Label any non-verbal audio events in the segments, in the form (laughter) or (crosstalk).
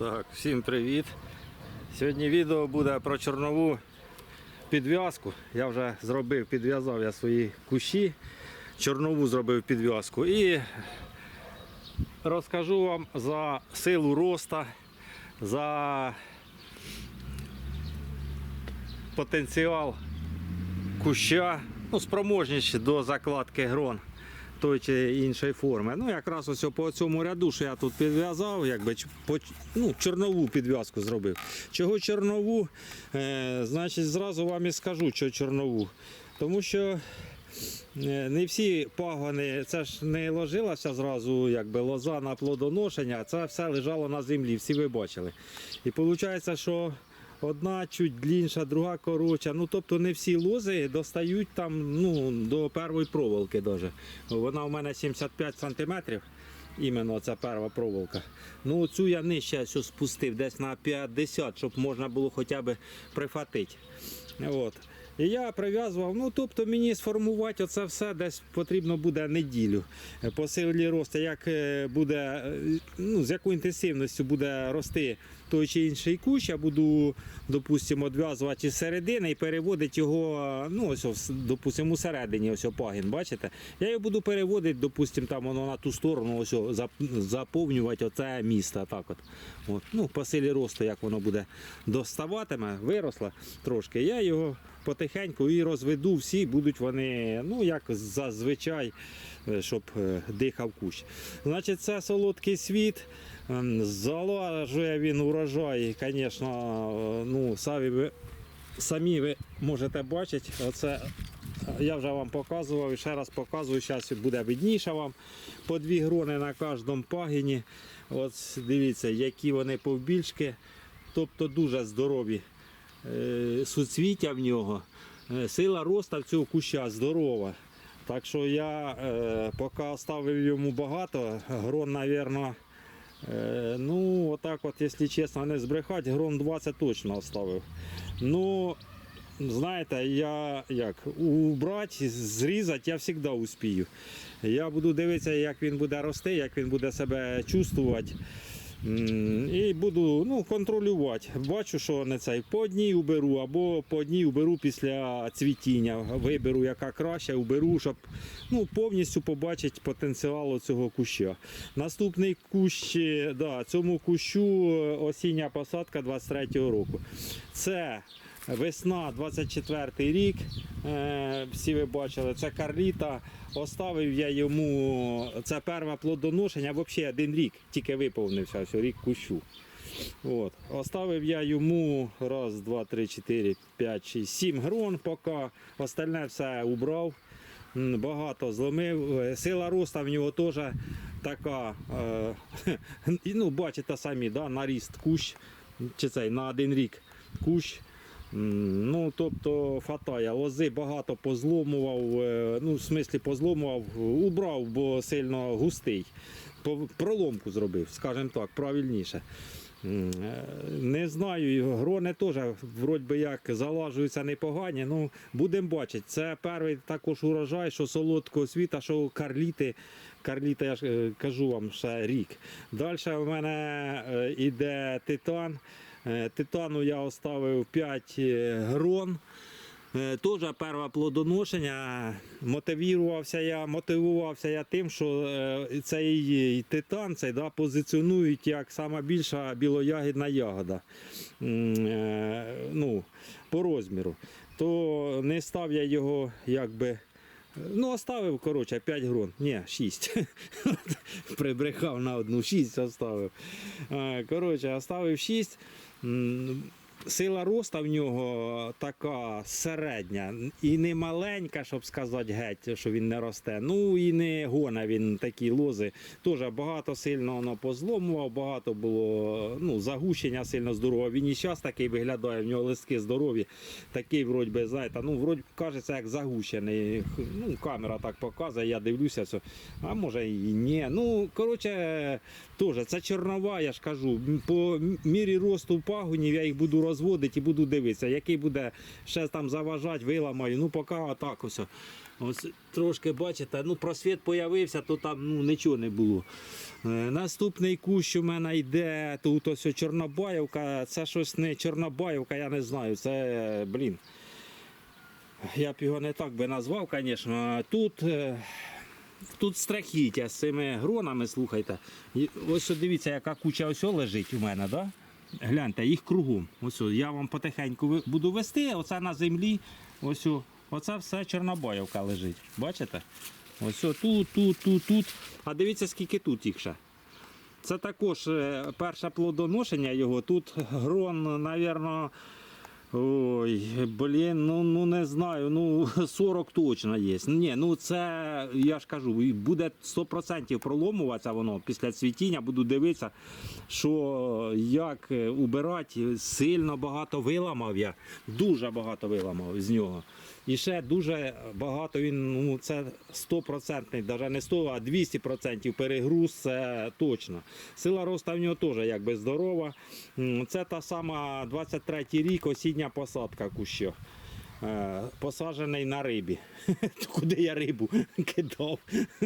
Так, всім привіт. Сьогодні відео буде про чорнову підв'язку. Я вже зробив, підв'язав я свої кущі. Чорнову зробив підв'язку. І розкажу вам за силу роста, за потенціал куща, ну, спроможність до закладки грон той чи іншої форми. Ну, якраз ось по цьому ряду, що я тут підв'язав, якби по, ну, чорнову підв'язку зробив. Чого чорнову? Е, значить, зразу вам і скажу, що чорнову. Тому що е, не всі пагони, це ж не ложилася зразу якби лоза на плодоношення, це все лежало на землі, всі ви бачили. І виходить, що одна чуть длінша, друга коротша. Ну тобто не всі лози достають там ну, до першої проволоки. Даже. Вона у мене 75 сантиметрів. Іменно ця перша проволока. Ну цю я нижче спустив десь на 50, щоб можна було хоча б прихватити. От. І я прив'язував, ну тобто мені сформувати оце все десь потрібно буде неділю. Е, По силі росту, як е, буде, е, ну, з якою інтенсивністю буде рости той чи інший кущ, я буду, допустимо, відв'язувати із середини і переводити його, ну, ось, ось, допустимо, усередині ось о пагін, бачите? Я його буду переводити, допустимо, там воно на ту сторону, ось заповнювати оце місто. Так от. От. Ну, по силі росту, як воно буде доставатиме, виросло трошки, я його потихеньку і розведу, всі будуть вони, ну, як зазвичай, е, щоб е, дихав кущ. Значить, це солодкий світ. Ем, Залажує він урожай, звісно, ну, самі ви, самі ви можете бачити. Оце я вже вам показував ще раз показую. Зараз буде видніше вам. По дві грони на кожному пагіні. От дивіться, які вони повбільшки. Тобто дуже здорові е, суцвіття в нього. Е, Сила росту в цього куща здорова. Так що я е, поки оставив йому багато, грон, мабуть, е, ну, отак от, якщо чесно, не збрехати, грон 20 точно оставив. Ну, знаєте, я як убрати, зрізати я завжди успію. Я буду дивитися, як він буде рости, як він буде себе чувствувати. І буду ну, контролювати. Бачу, що не цей по одній уберу, або по одній уберу після цвітіння. Виберу, яка краще, уберу, щоб ну, повністю побачити потенціал цього куща. Наступний кущ, е, да, цьому кущу е, осіння посадка 23-го року. Це Весна 24 рік, е, всі ви бачили, це карліта. Оставив я йому це перше плодоношення, взагалі один рік, тільки виповнився ось рік кущу. От. Оставив я йому раз, два, три, чотири, п'ять, шість, сім грон, поки остальне все убрав. Багато зломив. Е, Сила росту в нього теж така. Е, (laughs) ну, бачите самі, да, наріст кущ, чи цей на один рік кущ. Ну, тобто фатає. Лози багато позломував, е, ну, в смислі позломував, убрав, бо сильно густий. Проломку зробив, скажімо так, правильніше. Е, Не знаю, грони теж вроді би як залажуються непогані. Ну, будемо бачити. Це перший також урожай, що солодкого світа, що карліти. Карліта, я ж е, кажу вам ще рік. Далі в мене е, іде титан. Е, Титану я оставив 5 грон. Е, Теж перше плодоношення. Мотивувався я, мотивувався я тим, що е, цей титан цей, да, позиціонують як сама більша білоягідна ягода е, ну, по розміру. То не став я його якби. Ну, оставив, коротше, 5 грон. Ні, 6. (laughs) Прибрехав на одну, 6 оставив. Е, Коротше, оставив 6. Сила роста в нього така середня і не маленька, щоб сказати геть, що він не росте. Ну і не гона він такі лози. Теж багато сильно воно позломував, багато було ну, загущення сильно здорове. Він і зараз такий виглядає, в нього листки здорові. Такий, вроді би, знаєте, ну, вроді кажеться, як загущений. Ну, камера так показує, я дивлюся, що, а може і ні. Ну, коротше, теж це чорнова, я ж кажу. По мірі росту пагонів я їх буду розводити і буду дивитися, який буде ще там заважати, виламаю. Ну, поки отак ось. Ось трошки бачите, ну просвіт появився, то там ну, нічого не було. Е, наступний кущ у мене йде, тут ось Чорнобаївка, це щось не Чорнобаївка, я не знаю. Це, блін. Я б його не так би назвав, звісно. Тут, е, тут страхіття з цими гронами, слухайте. Ось дивіться, яка куча ось лежить у мене, да? Гляньте, їх кругом. Ось я вам потихеньку буду вести, оце на землі. Ось оце все Чорнобоївка лежить. Бачите? Ось тут, тут, тут, тут. А дивіться, скільки тут їх ще. Це також е, перше плодоношення його. Тут грон, напевно, ой, блін, ну, ну не знаю, ну (laughs) 40 точно є. Ні, ну це, я ж кажу, буде 100% проломуватися воно після цвітіння, буду дивитися, що як е, убирати. Сильно багато виламав я, дуже багато виламав з нього. І ще дуже багато він, ну це 100%, навіть не 100, а 200% перегруз, це точно. Сила росту в нього теж якби здорова. Це та сама 23 й рік, осіння посадка куща. Е, Посаджений на рибі. (laughs) Куди я рибу (laughs) кидав,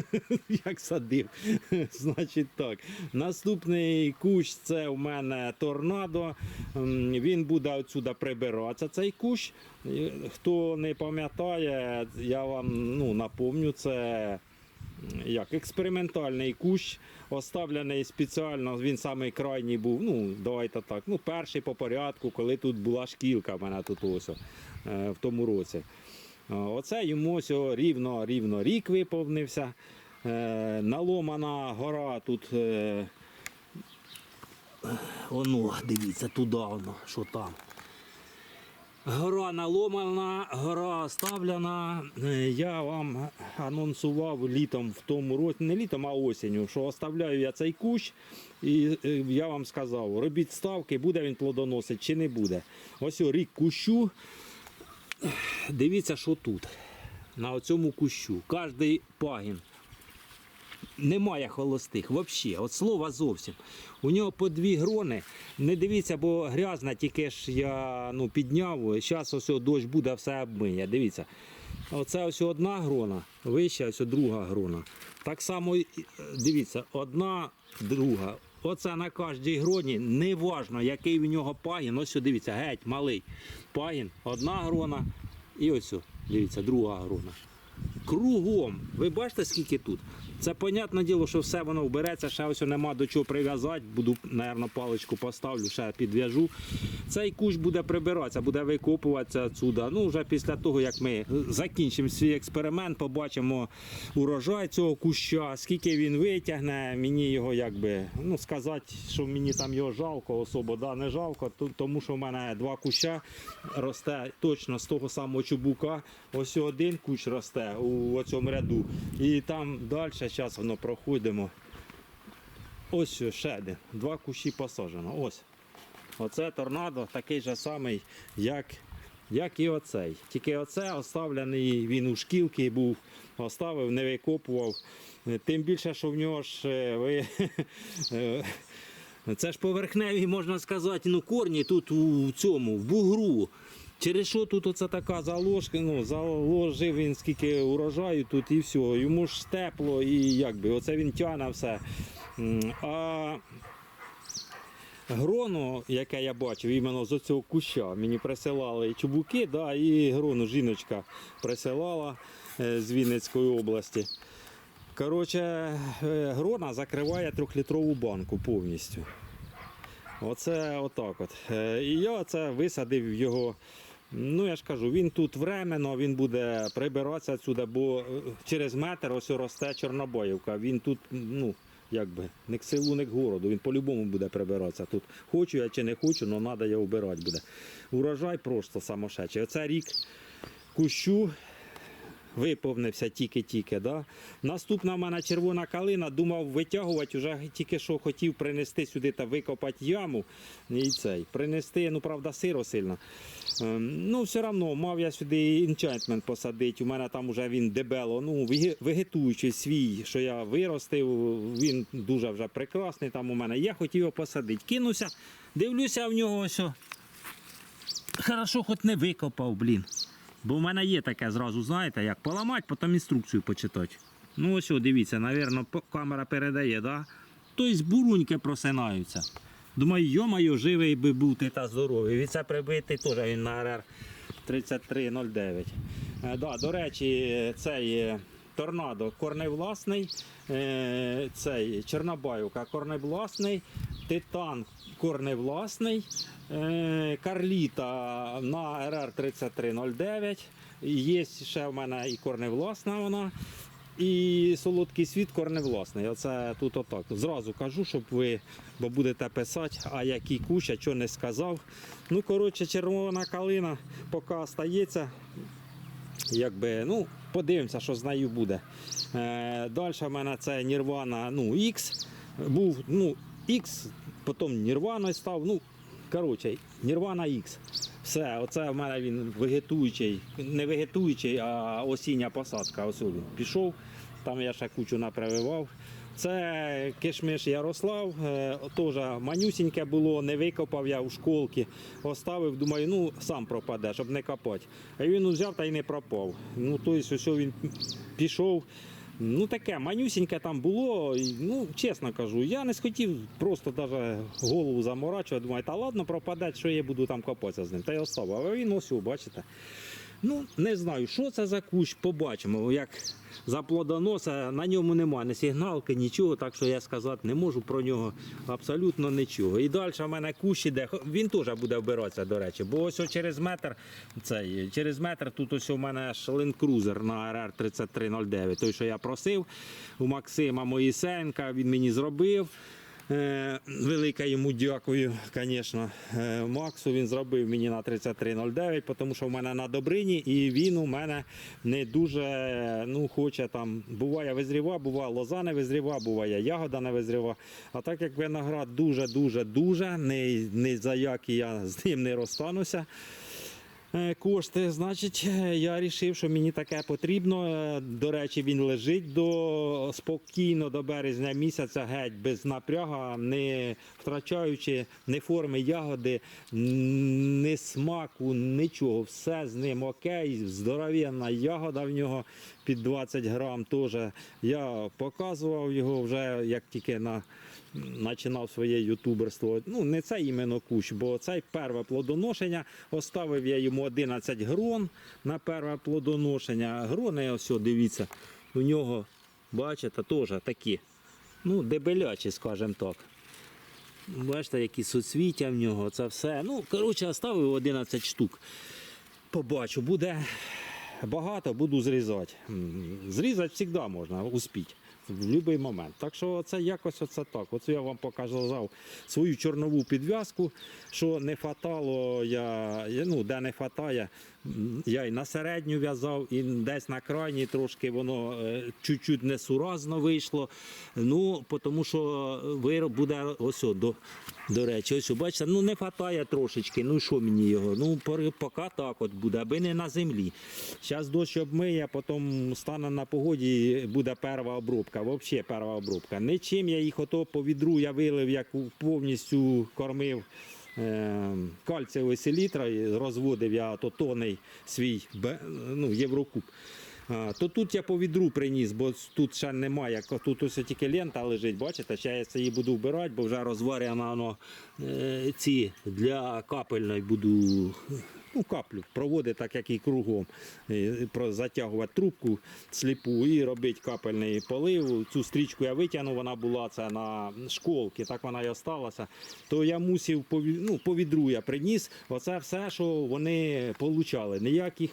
(laughs) як садив. Значить так. Наступний кущ це у мене торнадо. Він буде отсюди прибиратися, цей кущ. Хто не пам'ятає, я вам ну, напомню, це як експериментальний кущ, оставлений спеціально, він самий крайній був. Ну, давайте так. Ну, перший по порядку, коли тут була шкілка в мене тут ось е, в тому році. Е, Оце йому ось рівно, рівно рік виповнився. Е, Наломана гора тут. Оно, дивіться, туди воно, що там. Гора наломана, гора оставлена. Е, Я вам анонсував літом в тому році, не літом, а осінню, що оставляю я цей кущ. І е, я вам сказав, робіть ставки, буде він плодоносить чи не буде. Ось рік кущу. Дивіться, що тут. На цьому кущу. Кожний пагін. Немає холостих, взагалі, от слова зовсім. У нього по дві грони. Не дивіться, бо грязна, тільки ж я ну, підняв. Зараз ось дощ буде, все обмиє. Дивіться. Оце ось одна грона, вища ось друга грона. Так само, дивіться, одна, друга. Оце на кожній гроні, неважно, який в нього пагін. Ось, дивіться, геть, малий пагін, одна грона. І ось, дивіться, друга грона. Кругом. Ви бачите, скільки тут? Це понятне діло, що все воно вбереться, ще ось нема до чого прив'язати. Буду, мабуть, паличку поставлю, ще підв'яжу. Цей кущ буде прибиратися, буде викопуватися отсюда. Ну, вже після того, як ми закінчимо свій експеримент, побачимо урожай цього куща, скільки він витягне. Мені його якби ну, сказати, що мені там його жалко, особо да, не жалко, тому що в мене два куща росте точно з того самого чубука. Ось один кущ росте у цьому ряду. І там далі зараз воно проходимо. Ось ще один. Два кущі посаджено. Ось. Оце торнадо такий же самий, як, як і оцей. Тільки оце оставлений, він у шкілки був, оставив, не викопував. Тим більше, що в нього ж е, ви. (laughs) е, Це ж поверхневі, можна сказати, ну корні тут у цьому, в бугру. Через що тут оце така заложка, ну, заложив він скільки урожаю тут і все. Йому ж тепло і якби, оце він тяне все. А грону, яке я бачив, іменно з цього куща, мені присилали і чубуки, да, і грону жіночка присилала е, з Вінницької області. Коротше, е, грона закриває трьохлітрову банку повністю. Оце отак от. Е, І я це висадив його. Ну, я ж кажу, він тут временно, він буде прибиратися сюди, бо е, через метр ось росте Чорнобоївка. Він тут, ну, якби, не к селу, не к городу. Він по-любому буде прибиратися. Тут хочу я чи не хочу, але треба його вбирати буде. Урожай просто самошечий. Оце рік кущу виповнився тільки-тільки. Да? Наступна в мене червона калина, думав витягувати, вже тільки що хотів принести сюди та викопати яму. І цей. Принести, ну правда, сиро сильно. Ем, Ну, все одно мав я сюди інчантмент посадити. У мене там вже він дебело, ну, вегетуючий свій, що я виростив, він дуже вже прекрасний там у мене. Я хотів його посадити. Кинувся, дивлюся в нього ось. хорошо хоч не викопав, блін. Бо в мене є таке зразу, знаєте, як поламати, потім інструкцію почитати. Ну ось, дивіться, напевно, камера передає, да? Тобто буруньки просинаються. Думаю, йо-моє, живий би бути та здоровий. Від це прибитий теж він на РР 3309. Е, да, до речі, цей е, торнадо корневласний, е, цей Чорнобаївка корневласний, Титан корневласний, е, Карліта на РР 3309. Є ще в мене і корневласна вона. І солодкий світ корневласний. Оце тут отак. Зразу кажу, щоб ви бо будете писати, а який кущ, а що не сказав. Ну, коротше, червона калина поки остається. Якби, ну, подивимося, що з нею буде. Е, Далі в мене це Nirvana ну, X. Був ну, X, потім Nirvana став. Ну, коротше, Nirvana X. Все, оце в мене він вегетуючий, не вегетуючий, а осіння посадка. Ось він пішов. Там я ще кучу напрививав. Це кишмиш Ярослав, е, теж манюсіньке було, не викопав я у школки, оставив, думаю, ну сам пропаде, щоб не копати. А він взяв та й не пропав. Ну, тобто, ось він пішов. Ну таке, манюсіньке там було. Ну, чесно кажу, я не схотів просто даже голову заморачувати. Думаю, та ладно, пропаде, що я буду там копатися з ним. Та й оставив. А він ось, бачите. Ну, не знаю, що це за кущ, побачимо. Як за плодоноса на ньому немає ні сигналки, нічого, так що я сказати не можу про нього абсолютно нічого. І далі в мене кущ іде. Він теж буде вбиратися, до речі. Бо ось через метр, цей, через метр тут ось у мене Land на РР 3309. Той, що я просив у Максима Моїсенка, він мені зробив. Е, Велике йому дякую, звісно. Е, Максу він зробив мені на 3309, тому що в мене на Добрині, і він у мене не дуже ну, хоче там. Буває визріва, буває лоза не визріва, буває ягода не визріва. А так як виноград дуже-дуже дуже, не, не за які я з ним не розстануся. Е, Кошти, значить, е, я вирішив, що мені таке потрібно. Е, До речі, він лежить до спокійно до березня місяця, геть без напряга, не втрачаючи ні форми ягоди, ні смаку, нічого. Все з ним окей. Здоровенна ягода в нього під 20 грам теж. Я показував його вже як тільки на починав своє ютуберство. Ну, не це іменно кущ, бо це перше плодоношення. Оставив я йому 11 грон на перше плодоношення. Грони, ось, дивіться, у нього, бачите, теж такі. Ну, дебелячі, скажімо так. Бачите, які суцвіття в нього, це все. Ну, коротше, оставив 11 штук. Побачу, буде багато, буду зрізати. Зрізати завжди можна, успіть. В будь-який момент. Так що це якось оце так. Оце я вам показав свою чорнову підв'язку, що не хватало, я, ну, де не хватає, я і на середню в'язав, і десь на крайній трошки воно е, чуть-чуть несуразно вийшло. Ну, тому що вироб буде ось до, до речі, ось бачите, ну не хватає трошечки. Ну що мені його? Ну, поки так от буде, аби не на землі. Зараз дощ обмиє, потім стане на погоді, буде перша обробка. Взагалі перша обробка. Нічим я їх ото по відру я вилив, як повністю кормив. Е, Кальцієвий селітра, розводив я то тонний свій ну, Єврокуб. То тут я по відру приніс, бо тут ще немає. Тут ось тільки лента лежить, бачите, ще я це її буду вбирати, бо вже е, ці для капельної буду ну, каплю проводить, так, як і кругом. Е, Затягувати трубку сліпу і робити капельний полив. Цю стрічку я витягнув, вона була це на школки, так вона і осталася. То я мусив ну, по я приніс. Оце все, що вони получали. Ніяких.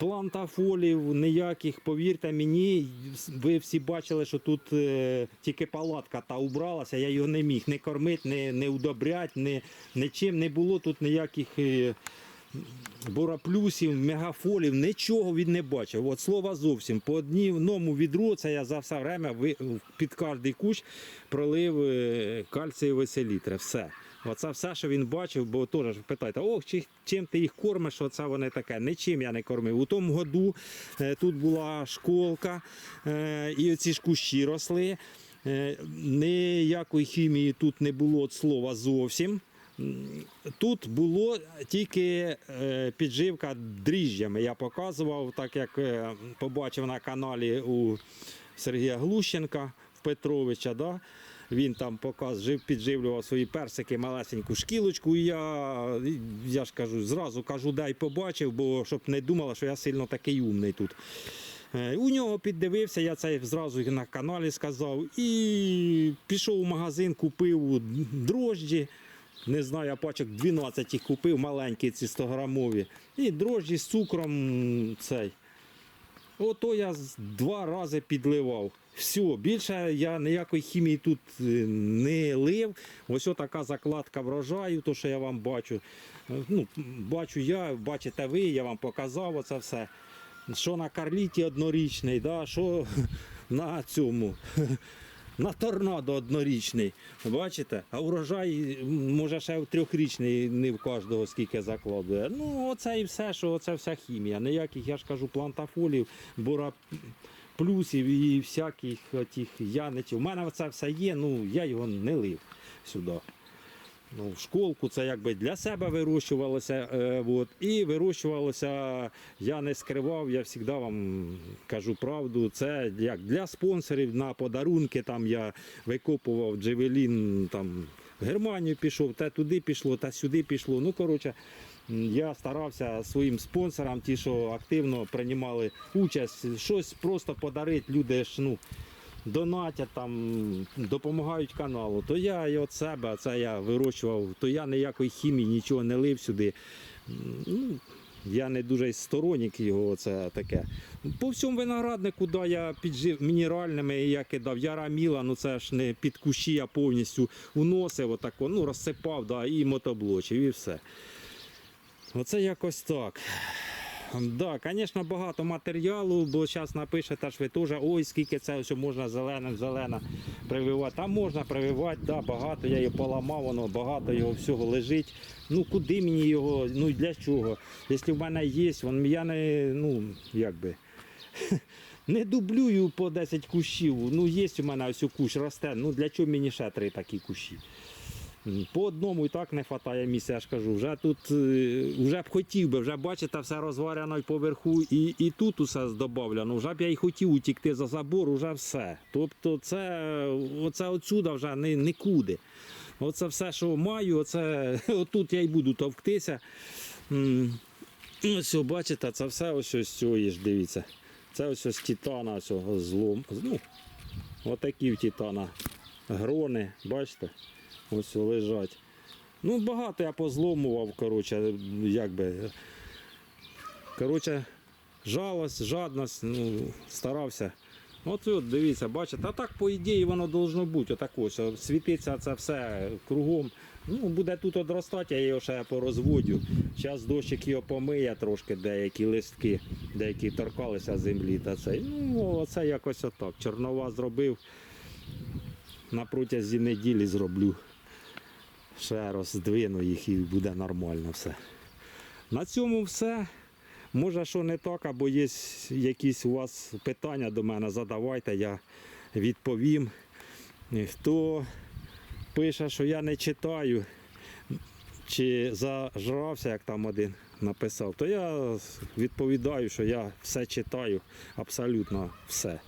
Плантафолів ніяких, повірте мені, ви всі бачили, що тут е, тільки палатка та убралася, я його не міг не кормити, не, не удобряти, не, нічим не було тут ніяких е, бороплюсів, мегафолів, нічого він не бачив. От слова зовсім. По одному відру це я за все время під кожний кущ пролив е, кальцієві селітри. Все. Оце все, що він бачив, бо теж питаєте, ох, чи, чим ти їх кормиш, оце вони таке. Нічим я не кормив. У тому году е, тут була школка, е, і оці ж кущі росли. Е, ніякої хімії тут не було від слова зовсім. Тут було тільки підживка дріжджами. Я показував, так як побачив на каналі у Сергія Глущенка в Петровича. Да? Він там показ, підживлював свої персики, малесеньку шкілочку. І я, я ж кажу, зразу кажу, дай побачив, бо щоб не думала, що я сильно такий умний тут. Е, У нього піддивився, я це зразу на каналі сказав. І пішов у магазин, купив дрожджі. Не знаю, я пачок 12 їх купив, маленькі ці 100 грамові. І дрожджі з цукром цей. Ото я два рази підливав. Все, більше я ніякої хімії тут е, не лив. Ось така закладка врожаю, то що я вам бачу. Е, Ну, бачу я, бачите ви, я вам показав оце все. Що на карліті однорічний, да, що (laughs) на цьому. (laughs) На торнадо однорічний. Бачите? А урожай може ще трьохрічний, не в кожного скільки закладує. Ну, оце і все, що оце вся хімія. Ніяких, я ж кажу, плантафолів, бора плюсів і всяких тих яничів. У мене це все є, ну я його не лив сюди. Ну, в школку це якби для себе вирощувалося. Е, от, і вирощувалося, я не скривав, я завжди вам кажу правду. Це як для спонсорів на подарунки. Там я викопував джевелін, там в Германію пішов, те туди пішло, та сюди пішло. Ну, коротше, я старався своїм спонсорам, ті, що активно приймали участь, щось просто подарити. Люди ж, ну, донатять там, допомагають каналу, то я і від себе це я вирощував, то я ніякої хімії нічого не лив сюди. Ну, я не дуже сторонник його, це таке. По всьому винограднику, да, я піджив мінеральними, я кидав яраміла, ну це ж не під кущі, я повністю уносив, отако, ну, розсипав, да, і мотоблочив, і все. Оце якось так. Да, звісно, багато матеріалу, бо зараз напишете ж ви ой, скільки це все можна зеленим, зелена прививати. Там можна прививати, да, багато, я його поламав, воно багато його всього лежить. Ну куди мені його, ну і для чого? Якщо в мене є, вон, я не, ну, як би, (laughs) не дублюю по 10 кущів. Ну, є у мене ось кущ росте, ну для чого мені ще три такі кущі? По одному і так не вистачає місця, я ж кажу. Вже тут е, вже б хотів би, вже бачите, все розварено поверху, і, і тут усе додавлено. Вже б я й хотів утікти за забор, вже все. Тобто це оце отсюда вже не, нікуди. Оце все, що маю, оце (laughs) отут я й буду товктися. Ось, бачите, це все ось ось цього ж, дивіться. Це ось ось титана цього злом. Ну, отакі в титана грони, бачите? Ось лежать. Ну, багато я позломував, коротше, якби. Коротше, жалость, жадність, ну, старався. От, от дивіться, бачите, а так по ідеї воно должно бути. Отак ось. Світиться це все кругом. Ну, буде тут одростати, я його ще порозводю. Зараз дощик його помиє трошки деякі листки, деякі торкалися землі та цей. Ну, оце якось отак. Чорнова зробив. На протязі неділі зроблю. Ще роздвину їх і буде нормально все. На цьому все. Може, що не так, або є якісь у вас питання до мене, задавайте, я відповім. Хто пише, що я не читаю, чи зажрався, як там один написав, то я відповідаю, що я все читаю, абсолютно все.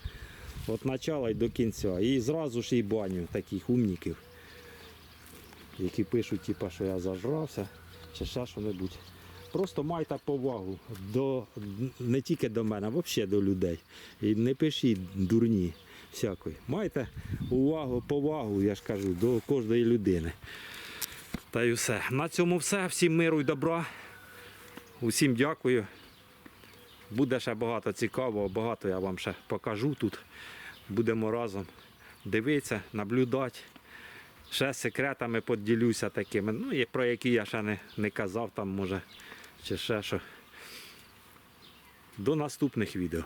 От почала і до кінця. І зразу ж і баню таких умників, які пишуть, типу, що я зажрався, чи ще що-небудь. Просто майте повагу до, не тільки до мене, а взагалі до людей. І не пишіть дурні всякої. Майте увагу, повагу, я ж кажу, до кожної людини. Та й все. На цьому все. Всім миру і добра. Усім дякую. Буде ще багато цікавого, багато я вам ще покажу тут. Будемо разом дивитися, наблюдати. Ще секретами поділюся такими, ну, про які я ще не, не казав, там може, чи ще що. До наступних відео.